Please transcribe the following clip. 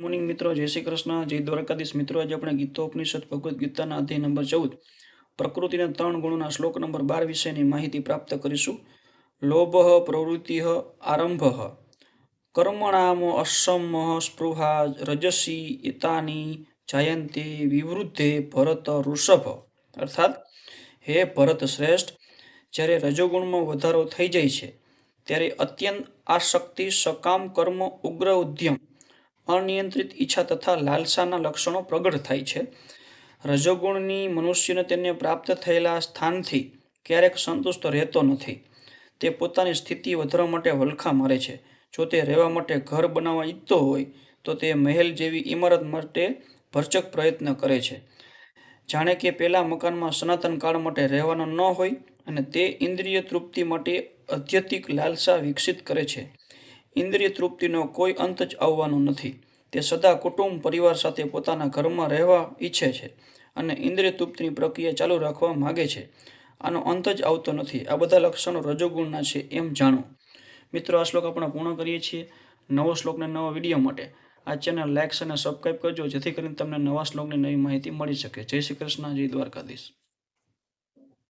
Morning મિત્રો, જય શ્રી કૃષ્ણ, જય દ્વારકાધીશ મિત્રો. આજે આપણે ગીતોપનિષદ ભગવદ્ ગીતાના અધ્યાય નંબર ચૌદ. પ્રકૃતિના ત્રણ ગુણોના શ્લોક નંબર બાર વિશેની માહિતી પ્રાપ્ત કરીશું. લોભ, પ્રવૃત્તિ, આરંભ. કર્મણામ અસમ સ્પૃહા રજસી એતાની જાયંતે વિવૃદ્ધે ભરત ઋષભ. અર્થાત, હે ભરત શ્રેષ્ઠ, જ્યારે રજોગુણમાં વધારો થઈ જાય છે, ત્યારે અત્યંત આસક્તિ સકામ કર્મ ઉગ્ર ઉદ્યમ. અનિયંત્રિત ઈચ્છા તથા લાલસાના લક્ષણો પ્રગટ થાય છે. રજોગુણની મનુષ્યને તેને પ્રાપ્ત થયેલા સ્થાનથી ક્યારેક સંતુષ્ટ રહેતો નથી. તે પોતાની સ્થિતિ વધારવા માટે વલખા મારે છે. જો તે રહેવા માટે ઘર બનાવવા ઈચ્છતો હોય, તો તે મહેલ જેવી ઇમારત માટે ભરચક પ્રયત્ન કરે છે. જાણે કે પેલા મકાનમાં સનાતન કાળ માટે રહેવાનો ન હોય અને તે ઇન્દ્રિય તૃપ્તિ માટે અધ્યતિક લાલસા વિકસિત કરે છે. ઇન્દ્રિય તૃપ્તિનો કોઈ અંત જ આવવાનો નથી. તે સદા કુટુંબ પરિવાર સાથે પોતાના ઘરમાં રહેવા ઈચ્છે છે અને ઇન્દ્રિય તૃપ્તિની પ્રક્રિયા ચાલુ રાખવા માગે છે. આનો અંત જ આવતો નથી. આ બધા લક્ષણો રજોગુણના છે એમ જાણો. મિત્રો, આ શ્લોક આપણે પૂર્ણ કરીએ છીએ નવો શ્લોકને નવા વીડિયો માટે. આ ચેનલ લાઇક્સ અને સબસ્ક્રાઈબ કરજો, જેથી કરીને તમને નવા શ્લોકની નવી માહિતી મળી શકે. જય શ્રી કૃષ્ણ, જય દ્વારકાધીશ.